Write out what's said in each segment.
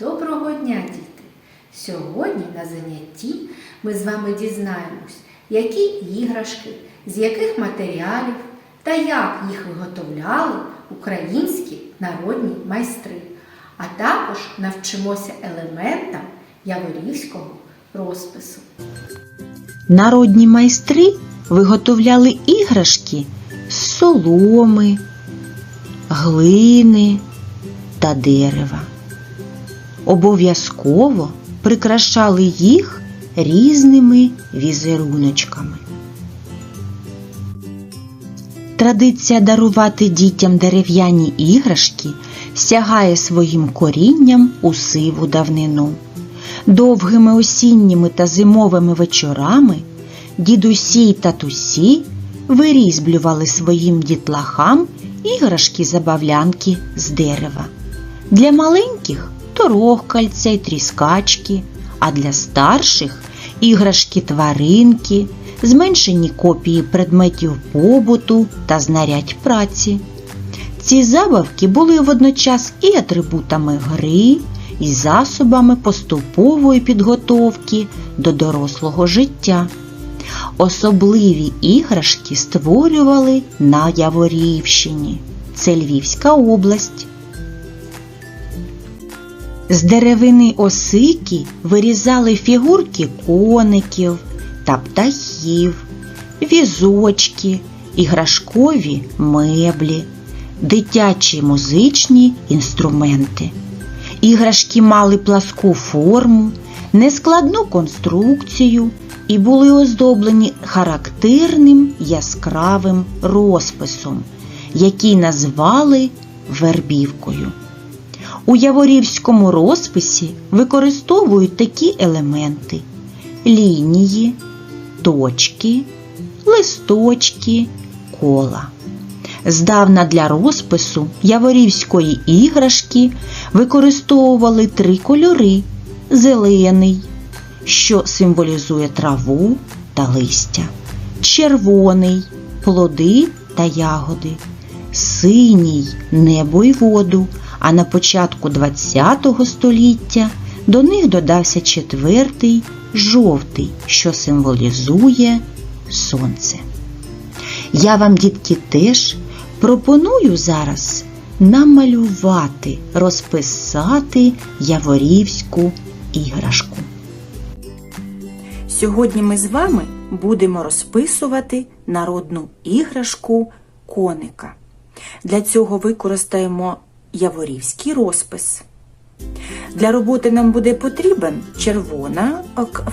Доброго дня, діти! Сьогодні на занятті ми з вами дізнаємось, які іграшки, з яких матеріалів та як їх виготовляли українські народні майстри, а також навчимося елементам яворівського розпису. Народні майстри виготовляли іграшки з соломи, глини та дерева. Обов'язково прикрашали їх різними візеруночками. Традиція дарувати дітям дерев'яні іграшки сягає своїм корінням у сиву давнину. Довгими осінніми та зимовими вечорами дідусі й татусі вирізблювали своїм дітлахам іграшки забавлянки з дерева. Для маленьких торохкальця й тріскачки, а для старших іграшки тваринки, зменшені копії предметів побуту та знарядь праці. Ці забавки були водночас і атрибутами гри, і засобами поступової підготовки до дорослого життя. Особливі іграшки створювали на Яворівщині. Це Львівська область. З деревини осики вирізали фігурки коників та птахів, візочки, іграшкові меблі, дитячі музичні інструменти. Іграшки мали пласку форму, нескладну конструкцію і були оздоблені характерним яскравим розписом, який назвали вербівкою. У яворівському розписі використовують такі елементи: лінії, точки, листочки, кола. Здавна для розпису яворівської іграшки використовували три кольори: зелений, що символізує траву та листя, червоний плоди та ягоди, синій небо й воду. А на початку ХХ століття до них додався четвертий жовтий, що символізує сонце. Я вам, дітки, теж пропоную зараз намалювати, розписати яворівську іграшку. Сьогодні ми з вами будемо розписувати народну іграшку коника. Для цього використаємо яворівський розпис. Для роботи нам буде потрібен червона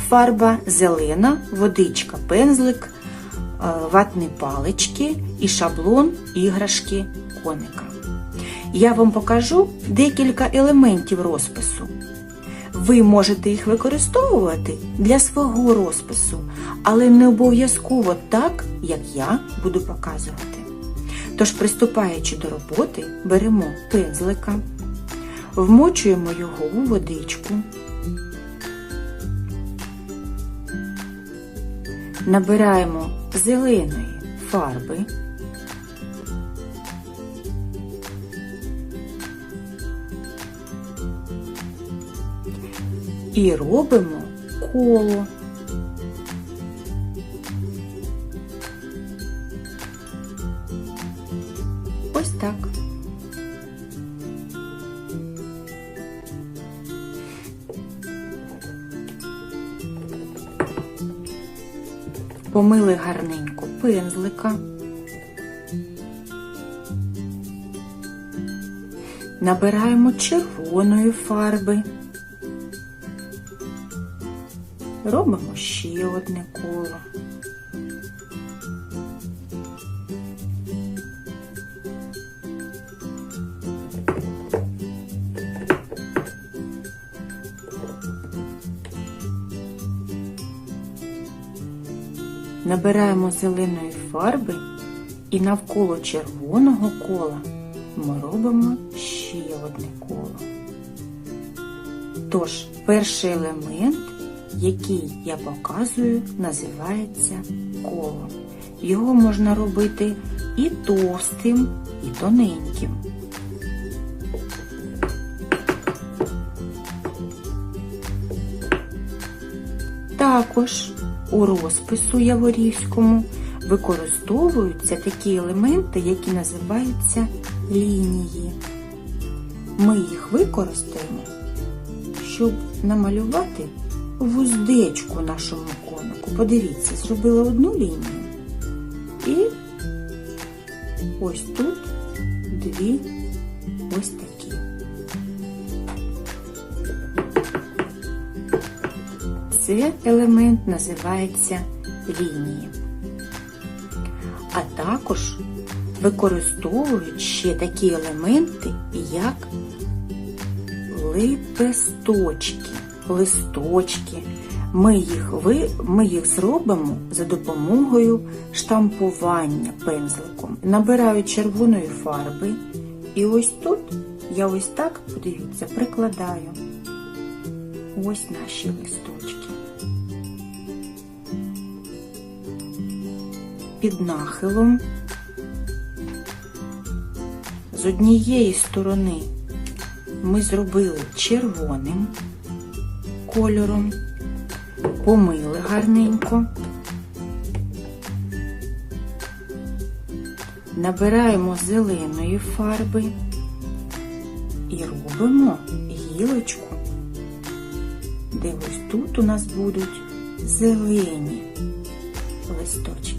фарба, зелена, водичка, пензлик, е, ватні палички і шаблон іграшки коника. Я вам покажу декілька елементів розпису. Ви можете їх використовувати для свого розпису, але не обов'язково так, як я буду показувати. Тож, приступаючи до роботи, беремо пензлика, вмочуємо його у водичку, набираємо зеленої фарби, і робимо коло. Помили гарненько пензлика. Набираємо червоної фарби. Робимо ще одне коло. Набираємо зеленої фарби і навколо червоного кола ми робимо ще одне коло. Тож, перший елемент, який я показую, називається коло. Його можна робити і товстим, і тоненьким. Також у розпису Яворівському використовуються такі елементи, які називаються лінії. Ми їх використаємо, щоб намалювати вуздечку нашому конику. Подивіться, зробила одну лінію і ось тут дві ось такі. Це елемент називається лінії. А також використовують ще такі елементи, як лепесточки, листочки. Ми їх, ви, ми їх зробимо за допомогою штампування пензликом. Набираю червоної фарби. І ось тут я ось так, подивіться, прикладаю ось наші листочки. Під нахилом. З однієї сторони ми зробили червоним кольором, помили гарненько, набираємо зеленої фарби і робимо гілочку, де ось тут у нас будуть зелені листочки.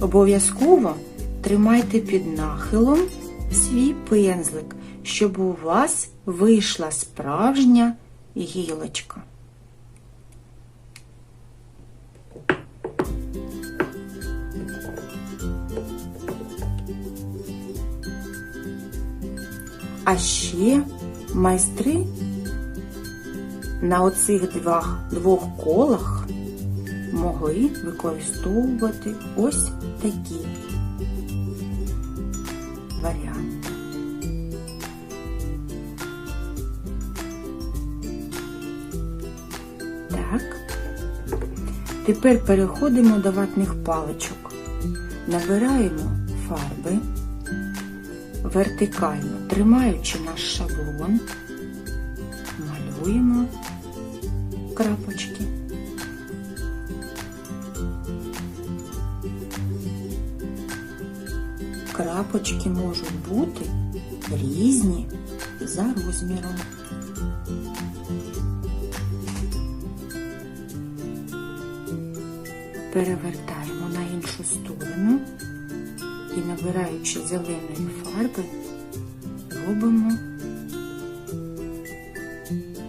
Обов'язково тримайте під нахилом свій пензлик, щоб у вас вийшла справжня гілочка. А ще майстри на оцих двох, двох колах могли використовувати ось такі варіанти. Так. Тепер переходимо до ватних паличок. Набираємо фарби вертикально, тримаючи наш шаблон, малюємо крапочки. Крапочки можуть бути різні за розміром. Перевертаємо на іншу сторону і набираючи зеленої фарби, робимо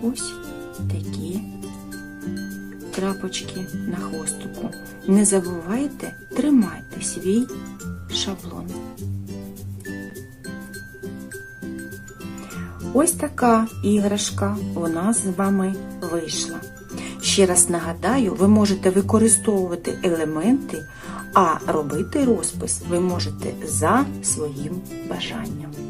ось такі крапочки на хвостику. Не забувайте тримати свій шаблон. Ось така іграшка у нас з вами вийшла. Ще раз нагадаю, ви можете використовувати елементи, а робити розпис ви можете за своїм бажанням.